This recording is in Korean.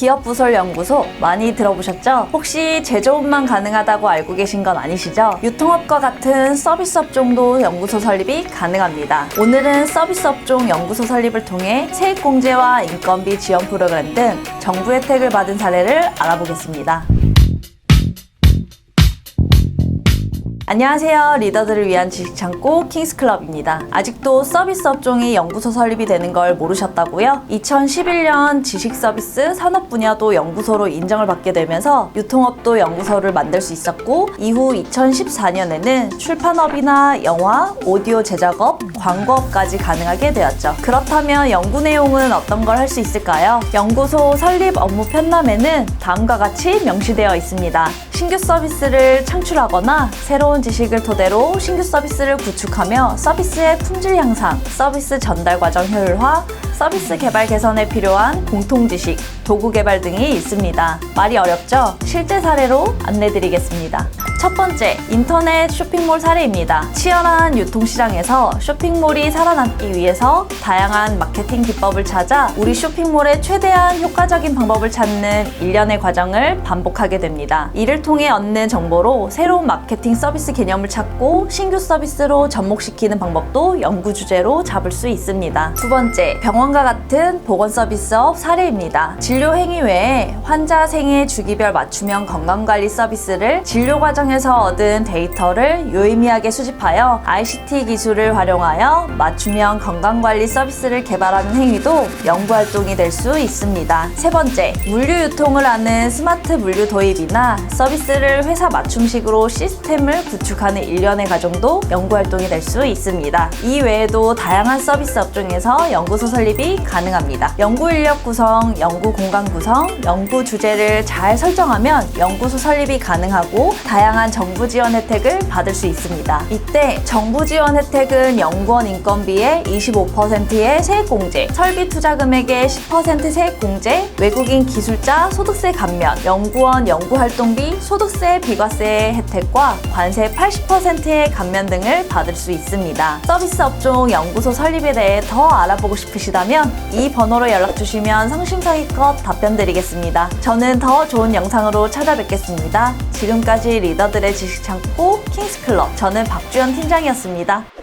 기업부설연구소 많이 들어보셨죠? 혹시 제조업만 가능하다고 알고 계신 건 아니시죠? 유통업과 같은 서비스 업 종도 연구소 설립이 가능합니다. 오늘은 서비스 업 종 연구소 설립을 통해 세액공제와 인건비 지원 프로그램 등 정부 혜택을 받은 사례를 알아보겠습니다. 안녕하세요. 리더들을 위한 지식 창고 킹스클럽입니다. 아직도 서비스 업종이 연구소 설립이 되는 걸 모르셨다고요? 2011년 지식 서비스 산업 분야도 연구소로 인정을 받게 되면서 유통업도 연구소를 만들 수 있었고 이후 2014년에는 출판업이나 영화, 오디오 제작업, 광고업까지 가능하게 되었죠. 그렇다면 연구 내용은 어떤 걸 할 수 있을까요? 연구소 설립 업무 편람에는 다음과 같이 명시되어 있습니다. 신규 서비스를 창출하거나 새로운 지식을 토대로 신규 서비스를 구축하며 서비스의 품질 향상, 서비스 전달 과정 효율화, 서비스 개발 개선에 필요한 공통 지식, 도구 개발 등이 있습니다. 말이 어렵죠? 실제 사례로 안내드리겠습니다. 첫 번째, 인터넷 쇼핑몰 사례입니다. 치열한 유통시장에서 쇼핑몰이 살아남기 위해서 다양한 마케팅 기법을 찾아 우리 쇼핑몰의 최대한 효과적인 방법을 찾는 일련의 과정을 반복하게 됩니다. 이를 통해 얻는 정보로 새로운 마케팅 서비스 개념을 찾고 신규 서비스로 접목시키는 방법도 연구 주제로 잡을 수 있습니다. 두 번째, 병원과 같은 보건 서비스업 사례입니다. 진료 행위 외에 환자 생애 주기별 맞춤형 건강관리 서비스를 진료 과정 에서 얻은 데이터를 유의미하게 수집하여 ICT 기술을 활용하여 맞춤형 건강관리 서비스를 개발하는 행위도 연구 활동이 될 수 있습니다. 세 번째, 물류 유통을 하는 스마트 물류 도입이나 서비스를 회사 맞춤식으로 시스템을 구축하는 일련의 과정도 연구 활동이 될 수 있습니다. 이 외에도 다양한 서비스 업종에서 연구소 설립이 가능합니다. 연구 인력 구성, 연구 공간 구성, 연구 주제를 잘 설정하면 연구소 설립이 가능하고 다양한 정부 지원 혜택을 받을 수 있습니다. 이때 정부 지원 혜택은 연구원 인건비의 25%의 세액공제, 설비 투자 금액의 10% 세액공제, 외국인 기술자 소득세 감면, 연구원 연구활동비 소득세 비과세 혜택과 관세 80%의 감면 등을 받을 수 있습니다. 서비스 업종 연구소 설립에 대해 더 알아보고 싶으시다면 이 번호로 연락 주시면 성심성의껏 답변 드리겠습니다. 저는 더 좋은 영상으로 찾아뵙겠습니다. 지금까지 리더들의 지식 창고 킹스클럽 저는 박주연 팀장이었습니다.